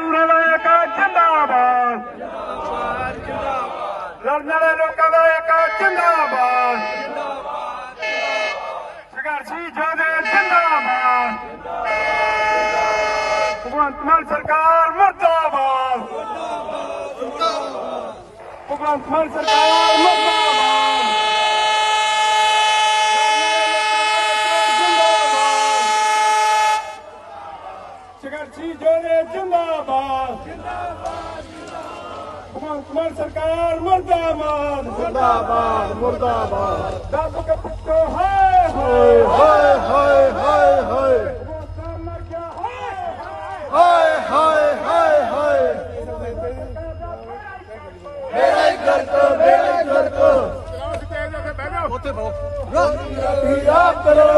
ਮਜ਼ਦੂਰਾਂ ਦਾ ਇੱਕ ਜਿੰਦਾਬਾਦ। ਲੜਨ ਵਾਲੇ ਲੋਕਾਂ ਦਾ ਇੱਕ ਜਿੰਦਾਬਾਦ। ਸੰਘਰਸ਼ੀ ਜੋਧੇ ਜਿੰਦਾਬਾਦ। ਭਗਵੰਤ ਮਾਨ ਸਰਕਾਰ ਮਰਦਾਬਾਦ। ਭਗਵੰਤ ਮਾਨ ਸਰਕਾਰ ਮਰਦਾਬਾਦ ਸੰਘਰਸ਼ੀ ਜੋਧੇ ਜਿੰਦਾਬਾਦ। ਭਗਵੰਤ ਮਾਨ ਸਰਕਾਰ ਮਰਦਾਬਾਦ। ਮੁਰਦਾਬਾਦ ਮੁਰਦਾਬਾਦ। ਦੱਬ ਕੇ ਪੁੱਟੋ ਹਾਏ ਹਾਏ ਹਾਏ ਹਾਏ ਹਾਏ ਭਗਵੰਤ ਮਰ ਗਿਆ ਹਾਏ ਹਾਏ ਹਾਏ ਹਾਏ ਹਾਏ ਮੇਰਾ ਹੀ ਗਰਕ ਮੇਰਾ ਹੀ ਗਰਕ ਉੱਥੇ ਬਹੁ ਹੀਰਾ ਕਰੋ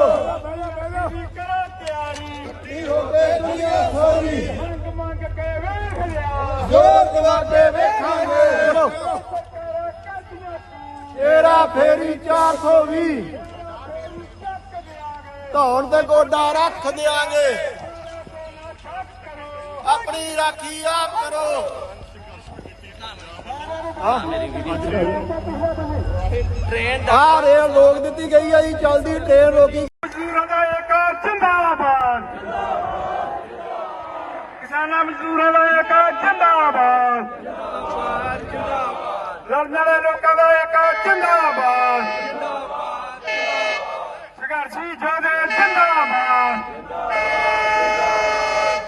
ਕਰੋ ਤਿਆਰੀ ਕੀ ਹੋ ਗਏ ਦੁਨੀਆ ਸਾਰੀ ਮੰਗ ਮੰਗ ਕੇ ਵੇਖ ਲਿਆ ਜੋਰ ਦਵਾ ਕੇ ਵੇਖਾਂਗੇ ਤੇਰਾ ਫੇਰੀ 420 ਧੌਣ ਤੇ ਗੋਡਾ ਰੱਖ ਦਿਆਂਗੇ। ਆਪਣੀ ਰਾਖੀ ਆਪ ਕਰੋ। ਟ੍ਰੇਨ ਆ ਰੇਲ ਲੋਕ ਦਿੱਤੀ ਗਈ ਆ ਜੀ, ਚਲਦੀ ਟ੍ਰੇਨ ਰੋਕੀ। ਮਜ਼ਦੂਰਾਂ ਦਾ ਇੱਕ ਜਿੰਦਾਬਾਦ। ਕਿਸਾਨਾਂ, ਮਜ਼ਦੂਰਾਂ ਦਾ ਇੱਕ ਜਿੰਦਾਬਾਦ। ਲੜਨ ਵਾਲੇ ਲੋਕਾਂ ਦਾ ਇੱਕ ਜਿੰਦਾਬਾਦ ਸੰਘਰਸ਼ੀ ਜੋਧੇ ਜਿੰਦਾਬਾਦ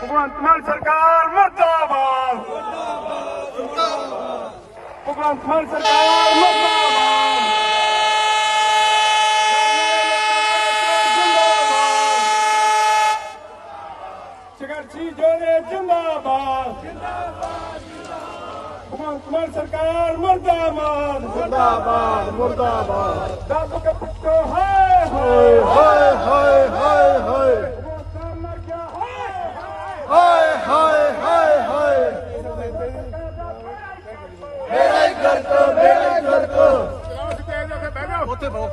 ਭਗਵੰਤ ਮਾਨ ਸਰਕਾਰ ਮਰਦਾਬਾਦ। ਭਗਵੰਤ ਮਾਨ ਸਰਕਾਰ ਮਰਦਾਬਾਦ। ਸੰਘਰਸ਼ੀ ਜੋਧੇ ਜਿੰਦਾਬਾਦ। ਭਗਵੰਤ ਮਾਨ ਸਰਕਾਰ ਮਰਦਾਬਾਦ। ਮੁਰਦਾਬਾਦ ਮੁਰਦਾਬਾਦ। ਦੱਬ ਕੇ ਹਾਏ ਹਾਏ ਹਾਏ ਹਾਏ ਹਾਏ ਹਾਏ ਭਗਵੰਤ ਮਰ ਗਿਆ ਹਾਏ ਹਾਏ ਹਾਏ ਹਾਏ ਹਾਏ ਮੇਰਾ ਹੀ ਗਰਕ ਮੇਰਾ ਹੀ ਗਰਕ ਉੱਥੇ ਬਹੁ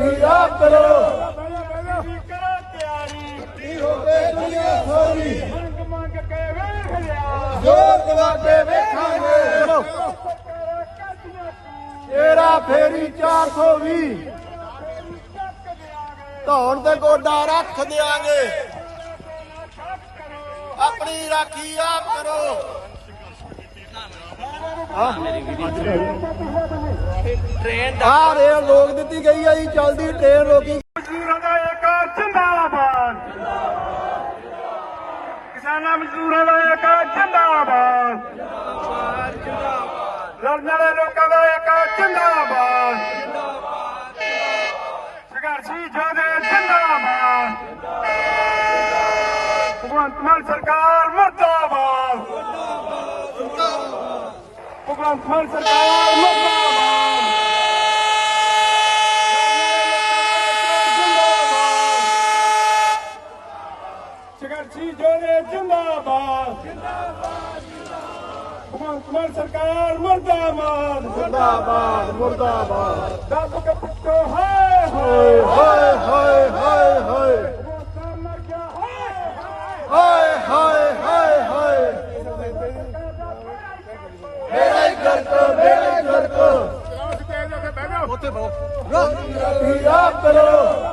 ਹੀਰਾ ਕਰੋ ਕਰੋ ਤਿਆਰੀ ਕੀ ਹੋ ਗਏ ਦੁਨੀਆ ਸਾਰੀ ਮੰਗ ਕੇ ਵੇਖ ਲਿਆ ਜੋਰ ਦਵਾ ਕੇ ਵੇਖਾਂਗੇ। ਤੇਰਾ ਫੇਰੀ 420 ਧੌਣ ਤੇ ਗੋਡਾ ਰੱਖ ਦਿਆਂਗੇ। ਆਪਣੀ ਰਾਖੀ ਆਪ ਕਰੋ। ਟ੍ਰੇਨ ਆ ਰੇਲ ਲੋਕ ਦਿੱਤੀ ਗਈ ਆ ਜੀ ਚਲਦੀ ਟ੍ਰੇਨ ਰੋਕੀ। ਮਜ਼ਦੂਰਾਂ ਦਾ ਇੱਕ ਜਿੰਦਾਬਾਦ। ਕਿਸਾਨਾਂ ਮਜ਼ਦੂਰਾਂ ਦਾ ਇੱਕ ਜਿੰਦਾਬਾਦ। ਲੜਨ ਵਾਲੇ ਲੋਕਾਂ ਦਾ ਇੱਕ ਜਿੰਦਾਬਾਦ। ਸੰਘਰਸ਼ੀ ਜੋਧੇ, ਜਿੰਦਾਬਾਦ। ਭਗਵੰਤ ਮਾਨ ਸਰਕਾਰ, ਮਰਦਾਬਾਦ। ਭਗਵੰਤ ਮਾਨ ਸਰਕਾਰ, ਮਰਦਾਬਾਦ। ਸੰਘਰਸ਼ੀ ਜੋਧੇ ਜਿੰਦਾਬਾਦ। ਭਗਵੰਤ ਮਾਨ ਸਰਕਾਰ ਮਰਦਾਬਾਦ। ਮੁਰਦਾਬਾਦ ਮੁਰਦਾਬਾਦ। ਦੱਬ ਕੇ ਪੁੱਟੋ ਹਾਏ ਹਾਏ। ਹਾਏ ਹਾਏ ਹਾਏ ਹਾਏ। ਹਾਏ ਹਾਏ ਹਾਏ ਹਾਏ। ਮੇਰਾ ਹੀ ਗਰਕ ਮੇਰਾ ਹੀ ਗਰਕ ਉੱਥੇ ਬਹੁ ਹੀਰਾ ਕਰੋ ਕਰੋ।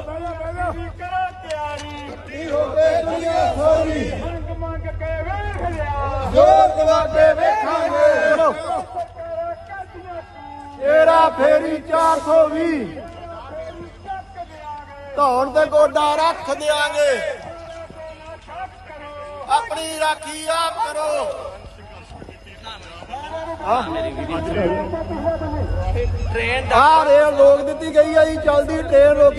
ਜੋਰ ਦਵਾ ਕੇ ਵੇਖਾਂਗੇ। ਤੇਰਾ ਫੇਰੀ 420 ਧੌਣ ਤੇ ਗੋਡਾ ਰੱਖ ਦਿਆਂਗੇ। ਆਪਣੀ ਰਾਖੀ ਆਪ ਕਰੋ। ਟ੍ਰੇਨ ਆ ਰੇਲ ਲੋਕ ਦਿੱਤੀ ਗਈ ਆ ਜੀ ਚਲਦੀ ਟ੍ਰੇਨ ਰੋਕੀ